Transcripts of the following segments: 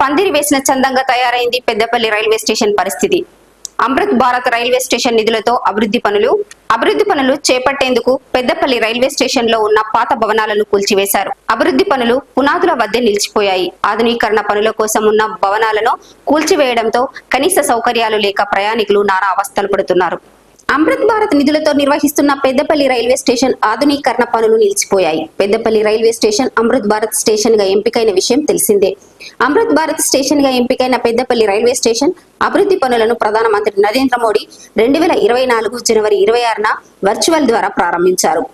పందిరి వేసిన చందంగా తయారైంది పెద్దపల్లి రైల్వే స్టేషన్ పరిస్థితి. అమృత్ భారత్ రైల్వే స్టేషన్ నిధులతో అభివృద్ధి పనులు అభివృద్ధి పనులు చేపట్టేందుకు పెద్దపల్లి రైల్వే స్టేషన్లో ఉన్న పాత భవనాలను కూల్చివేశారు. అభివృద్ధి పనులు పునాదుల వద్దే నిలిచిపోయాయి. ఆధునీకరణ పనుల కోసం ఉన్న భవనాలను కూల్చివేయడంతో కనీస సౌకర్యాలు లేక ప్రయాణికులు నానా అవస్థలు పడుతున్నారు. అమృత్ భారత్ నిధులతో నిర్వహిస్తున్న పెద్దపల్లి రైల్వే స్టేషన్ ఆధునీకరణ పనులు నిలిచిపోయాయి. పెద్దపల్లి రైల్వే స్టేషన్ అమృత్ భారత్ స్టేషన్గా ఎంపికైన విషయం తెలిసిందే. అమృత్ భారత్ స్టేషన్గా ఎంపికైన పెద్దపల్లి రైల్వే స్టేషన్ అభివృద్ధి పనులను ప్రధానమంత్రి నరేంద్ర మోడీ రెండు వేల ఇరవై నాలుగు జనవరి ఇరవై ఆరున వర్చువల్ ద్వారా ప్రారంభించారు.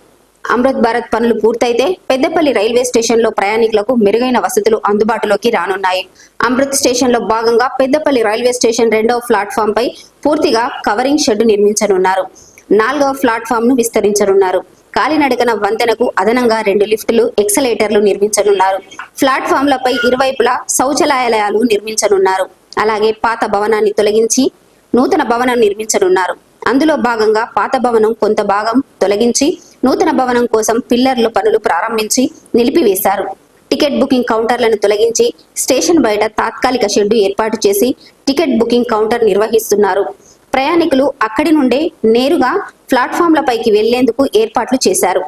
అమృత్ భారత్ పనులు పూర్తయితే పెద్దపల్లి రైల్వే స్టేషన్లో ప్రయాణికులకు మెరుగైన వసతులు అందుబాటులోకి రానున్నాయి. అమృత్ స్టేషన్లో భాగంగా పెద్దపల్లి రైల్వే స్టేషన్ రెండవ ప్లాట్ఫామ్ పై పూర్తిగా కవరింగ్ షెడ్ నిర్మించనున్నారు. నాలుగవ ప్లాట్ఫామ్ను విస్తరించనున్నారు. కాలినడకన వంతెనకు అదనంగా రెండు లిఫ్టులు ఎక్సలేటర్లు నిర్మించనున్నారు. ప్లాట్ఫామ్లపై ఇరువైపులా శౌచాలయాలు నిర్మించనున్నారు. అలాగే పాత భవనాన్ని తొలగించి నూతన భవనం నిర్మించనున్నారు. అందులో భాగంగా పాత భవనం కొంత భాగం తొలగించి నూతన భవనం కోసం పిల్లర్లు పనులు ప్రారంభించి నిలిపివేశారు. టికెట్ బుకింగ్ కౌంటర్లను తొలగించి స్టేషన్ బయట తాత్కాలిక షెడ్డు ఏర్పాటు చేసి టికెట్ బుకింగ్ కౌంటర్ నిర్వహిస్తున్నారు. ప్రయాణికులు అక్కడి నుండే నేరుగా ప్లాట్ఫామ్లపైకి వెళ్ళేందుకు ఏర్పాట్లు చేశారు.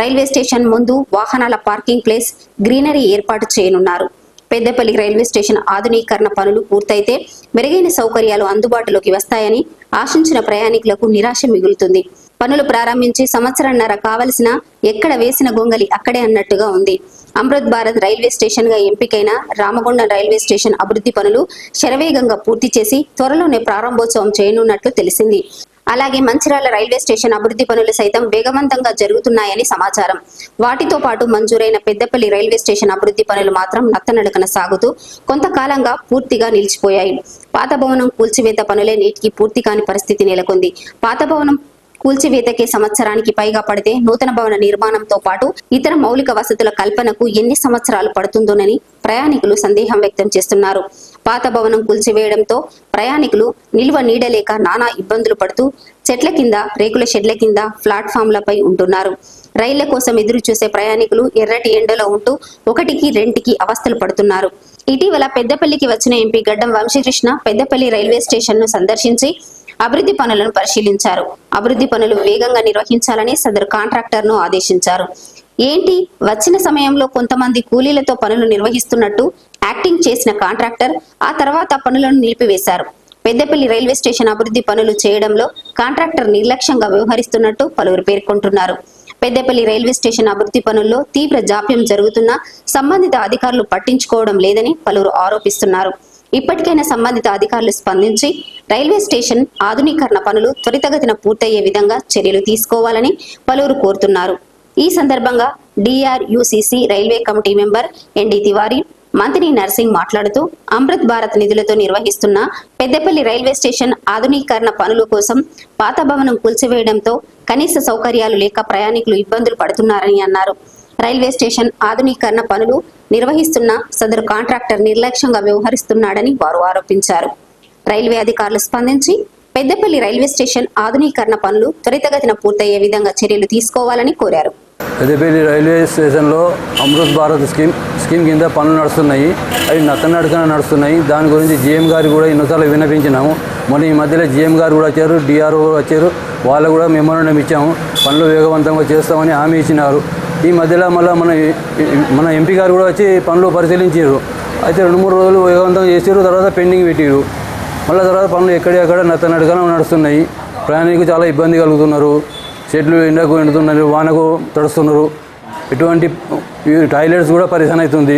రైల్వే స్టేషన్ ముందు వాహనాల పార్కింగ్ ప్లేస్ గ్రీనరీ ఏర్పాటు చేయనున్నారు. పెద్దపల్లి రైల్వే స్టేషన్ ఆధునీకరణ పనులు పూర్తయితే మెరుగైన సౌకర్యాలు అందుబాటులోకి వస్తాయని ఆశించిన ప్రయాణికులకు నిరాశ మిగులుతుంది. పనులు ప్రారంభించి సంవత్సరంన్నర కావలసిన ఎక్కడ వేసిన గొంగలి అక్కడే అన్నట్టుగా ఉంది. అమృత్ భారత్ రైల్వే స్టేషన్గా ఎంపికైన రామగుండం రైల్వే స్టేషన్ అభివృద్ధి పనులు శరవేగంగా పూర్తి చేసి త్వరలోనే ప్రారంభోత్సవం చేయనున్నట్లు తెలిసింది. అలాగే మంచిరాల రైల్వే స్టేషన్ అభివృద్ధి పనులు సైతం వేగవంతంగా జరుగుతున్నాయని సమాచారం. వాటితో పాటు మంజూరైన పెద్దపల్లి రైల్వే స్టేషన్ అభివృద్ధి పనులు మాత్రం నత్తనడకన సాగుతూ కొంతకాలంగా పూర్తిగా నిలిచిపోయాయి. పాత భవనం కూల్చివేత పనులే నేటికి పూర్తి కాని పరిస్థితి నెలకొంది. పాత భవనం కూల్చివేతకే సంవత్సరానికి పైగా పడితే నూతన భవన నిర్మాణంతో పాటు ఇతర మౌలిక వసతుల కల్పనకు ఎన్ని సంవత్సరాలు పడుతుందోనని ప్రయాణికులు సందేహం వ్యక్తం చేస్తున్నారు. పాత భవనం కూల్చివేయడంతో ప్రయాణికులు నిల్వ నీడలేక నానా ఇబ్బందులు పడుతూ చెట్ల కింద రేకుల షెడ్ల కింద ప్లాట్ఫామ్లపై ఉంటున్నారు. రైళ్ళ కోసం ఎదురు చూసే ప్రయాణికులు ఎర్రటి ఎండలో ఉంటూ ఒకటికి రెంటికి అవస్థలు పడుతున్నారు. ఇటీవల పెద్దపల్లికి వచ్చిన ఎంపీ గడ్డం వంశీకృష్ణ పెద్దపల్లి రైల్వే స్టేషన్ను సందర్శించి అభివృద్ధి పనులను పరిశీలించారు. అభివృద్ధి పనులు వేగంగా నిర్వహించాలని సదరు కాంట్రాక్టర్ను ఆదేశించారు. ఏంటి? వచ్చిన సమయంలో కొంతమంది కూలీలతో పనులు నిర్వహిస్తున్నట్టు యాక్టింగ్ చేసిన కాంట్రాక్టర్ ఆ తర్వాత పనులను నిలిపివేశారు. పెద్దపల్లి రైల్వే స్టేషన్ అభివృద్ధి పనులు చేయడంలో కాంట్రాక్టర్ నిర్లక్ష్యంగా వ్యవహరిస్తున్నట్టు పలువురు పేర్కొంటున్నారు. పెద్దపల్లి రైల్వే స్టేషన్ అభివృద్ధి పనుల్లో తీవ్ర జాప్యం జరుగుతున్నా సంబంధిత అధికారులు పట్టించుకోవడం లేదని పలువురు ఆరోపిస్తున్నారు. ఇప్పటికైనా సంబంధిత అధికారులు స్పందించి రైల్వే స్టేషన్ ఆధునీకరణ పనులు త్వరితగతిన పూర్తయ్యే విధంగా చర్యలు తీసుకోవాలని పలువురు కోరుతున్నారు. ఈ సందర్భంగా DRUCC railway committee member ND Tiwari మంత్రి నర్సింగ్ మాట్లాడుతూ అమృత్ భారత్ నిధులతో నిర్వహిస్తున్న పెద్దపల్లి రైల్వే స్టేషన్ ఆధునీకరణ పనుల కోసం పాత భవనం కూల్చివేయడంతో కనీస సౌకర్యాలు లేక ప్రయాణికులు ఇబ్బందులు పడుతున్నారని అన్నారు. రైల్వే స్టేషన్ ఆధునీకరణ పనులు నిర్వహిస్తున్న సదరు కాంట్రాక్టర్ నిర్లక్ష్యంగా వ్యవహరిస్తున్నాడని వారు ఆరోపించారు. రైల్వే అధికారులు స్పందించి పెద్దపల్లి రైల్వే స్టేషన్ ఆధునీకరణ పనులు త్వరితగతిన పూర్తయ్యే విధంగా చర్యలు తీసుకోవాలని కోరారు. పెద్దపల్లి రైల్వే స్టేషన్లో అమృత్ భారత్ స్కీమ్ స్కీమ్ కింద పనులు నడుస్తున్నాయి. అవి నత్తనడకన నడుస్తున్నాయి. దాని గురించి జీఎం గారు కూడా ఎన్నోసార్లు విన్నపించినాము మొన్న ఈ మధ్యలో జీఎం గారు కూడా వచ్చారు డిఆర్ఓ వచ్చారు. వాళ్ళు కూడా మెమోరండం ఇచ్చాము. పనులు వేగవంతంగా చేస్తామని హామీ ఇచ్చినారు. ఈ మధ్యలో మళ్ళీ మన మన ఎంపీ గారు కూడా వచ్చి పనులు పరిశీలించారు. అయితే రెండు మూడు రోజులు వేగవంతంగా చేసారు. తర్వాత పెండింగ్ పెట్టారు. మళ్ళీ తర్వాత పనులు ఎక్కడెక్కడ నత్తనడకన నడుస్తున్నాయి ప్రయాణికులు చాలా ఇబ్బంది కలుగుతున్నారు చెట్లు ఎండకు ఎండుతున్నారు వానకు తడుస్తున్నారు ఇటువంటి టాయిలెట్స్ కూడా పరిశాన్ అవుతుంది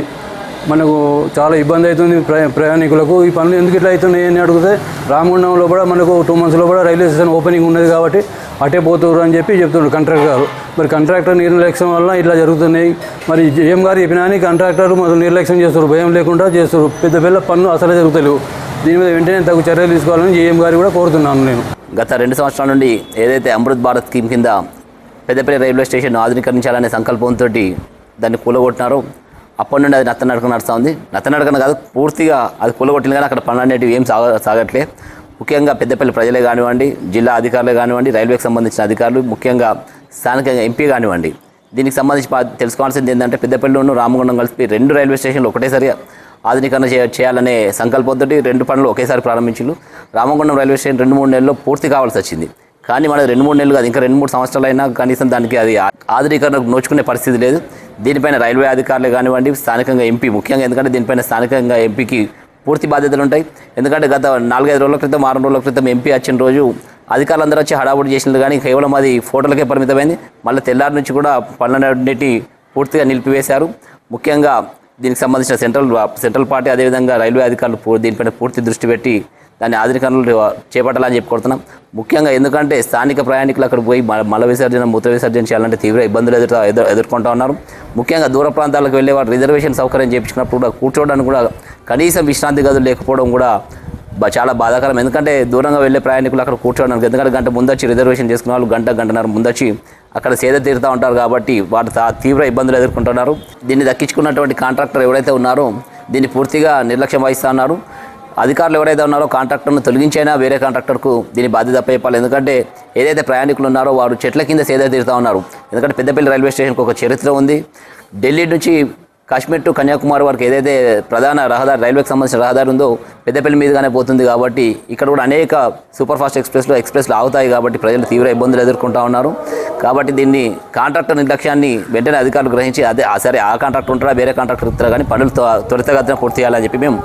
మనకు చాలా ఇబ్బంది అవుతుంది ప్రయా ప్రయాణికులకు ఈ పనులు ఎందుకు ఇట్లా అవుతున్నాయి అని అడిగితే రామగుండంలో కూడా మనకు టూ మంత్స్లో కూడా రైల్వే స్టేషన్ ఓపెనింగ్ ఉన్నది కాబట్టి అటే పోతున్నారు అని చెప్పి చెప్తున్నారు కాంట్రాక్టర్ గారు మరి కాంట్రాక్టర్ నిర్లక్ష్యం వల్ల ఇట్లా జరుగుతున్నాయి మరి జేఎం గారు చెప్పినా కానీ కాంట్రాక్టర్ మొదలు నిర్లక్ష్యం చేస్తారు భయం లేకుండా చేస్తారు పెద్ద పిల్ల పనులు అసలే జరుగుతలేవు దీని మీద వెంటనే తగు చర్యలు తీసుకోవాలని జేఎం గారు కూడా కోరుతున్నాను నేను. గత రెండు సంవత్సరాల నుండి ఏదైతే అమృత్ భారత్ స్కీమ్ కింద పెద్దపల్లి రైల్వే స్టేషన్ ఆధునీకరించాలనే సంకల్పంతో దాన్ని కూలగొట్టినారు అప్పటి నుండి అది నత్తనడక నడుస్తూ ఉంది. నత్తనడకన కాదు పూర్తిగా అది కూలగొట్టింది కానీ అక్కడ పనులు అనేటివి ఏం సాగ సాగట్లే. ముఖ్యంగా పెద్దపల్లి ప్రజలే కానివ్వండి జిల్లా అధికారులే కానివ్వండి రైల్వేకి సంబంధించిన అధికారులు ముఖ్యంగా స్థానికంగా ఎంపీ కానివ్వండి. దీనికి సంబంధించి తెలుసుకోవాల్సింది ఏంటంటే పెద్దపల్లిలోను రామగుండం కలిపి రెండు రైల్వే స్టేషన్లు ఒకటేసారి ఆధునీకరణ చే- చేయాలనే సంకల్పంతో రెండు పనులు ఒకేసారి ప్రారంభించారు రామగుండం రైల్వే స్టేషన్ రెండు మూడు నెలల్లో పూర్తి కావాల్సి వచ్చింది. కానీ మనది రెండు మూడు నెలలు కాదు ఇంకా రెండు మూడు సంవత్సరాలు అయినా కనీసం దానికి అది ఆ- ఆధునీకరణకు నోచుకునే పరిస్థితి లేదు. దీనిపైన రైల్వే అధికారులు కానివ్వండి స్థానికంగా ఎంపీ ముఖ్యంగా ఎందుకంటే దీనిపైన స్థానికంగా ఎంపీకి పూర్తి బాధ్యతలు ఉంటాయి. ఎందుకంటే గత నాలుగైదు రోజుల క్రితం వారం రోజుల క్రితం ఎంపీ వచ్చిన రోజు అధికారులందరూ వచ్చి హడావుడి చేసినారు కానీ కేవలం అది ఫోటోలకే పరిమితమైంది. మళ్ళీ తెల్లారి నుంచి కూడా పనులన్నిటి పూర్తిగా నిలిపివేశారు. ముఖ్యంగా దీనికి సంబంధించిన సెంట్రల్ సెంట్రల్ పార్టీ అదేవిధంగా రైల్వే అధికారులు దీనిపైన పూర్తి దృష్టి పెట్టి దాన్ని ఆధునికరణలు చేపట్టాలని చెప్పి ముఖ్యంగా ఎందుకంటే స్థానిక ప్రయాణికులు అక్కడ పోయి మల- మల విసర్జన మూత్ర విసర్జన చేయాలంటే తీవ్ర ఇబ్బందులు ఎదురు ఎదురు ఎదుర్కొంటూ ఉన్నారు. ముఖ్యంగా దూర ప్రాంతాలకు వెళ్ళేవారు రిజర్వేషన్ సౌకర్యం చేయించుకున్నప్పుడు కూడా కూర్చోవడానికి కూడా కనీసం విశ్రాంతి గదులు లేకపోవడం కూడా చాలా బాధాకరం. ఎందుకంటే దూరంగా వెళ్ళే ప్రయాణికులు అక్కడ కూర్చోడానికి ఎందుకంటే గంట ముందొచ్చి రిజర్వేషన్ చేసుకున్న వాళ్ళు గంట గంటన్నర ముందొచ్చి అక్కడ సేద తీరుతూ ఉంటారు కాబట్టి వారు తా- తీవ్ర ఇబ్బందులు ఎదుర్కొంటున్నారు. దీన్ని దక్కించుకున్నటువంటి కాంట్రాక్టర్ ఎవరైతే ఉన్నారో దీన్ని పూర్తిగా నిర్లక్ష్యం వహిస్తూ ఉన్నారు. అధికారులు ఎవరైతే ఉన్నారో కాంట్రాక్టర్ను తొలగించైనా వేరే కాంట్రాక్టర్కు దీని బాధ్యత అప్పచెప్పాలి. ఎందుకంటే ఏదైతే ప్రయాణికులు ఉన్నారో వారు చెట్ల కింద సేద తీరుతూ ఉన్నారు. ఎందుకంటే పెద్దపల్లి రైల్వే స్టేషన్కి ఒక చరిత్ర ఉంది. ఢిల్లీ నుంచి కాశ్మీర్ టు కన్యాకుమారి వరకు ఏదైతే ప్రధాన రహదారి రైల్వేకి సంబంధించిన రహదారి ఉందో పెద్దపల్లి మీదుగానే పోతుంది కాబట్టి ఇక్కడ కూడా అనేక సూపర్ ఫాస్ట్ ఎక్స్ప్రెస్లు ఎక్స్ప్రెస్లు ఆగుతాయి కాబట్టి ప్రజలు తీవ్ర ఇబ్బందులు ఎదుర్కొంటా ఉన్నారు. కాబట్టి దీన్ని కాంట్రాక్టర్ నిర్లక్ష్యాన్ని వెంటనే అధికారులు గ్రహించి అదే ఆ సరే ఆ కాంట్రాక్టర్ ఉంటారా వేరే కాంట్రాక్టర్ ఇస్తారా కానీ పనులు త్వరితగతిన పూర్తి చేయాలని చెప్పి మేము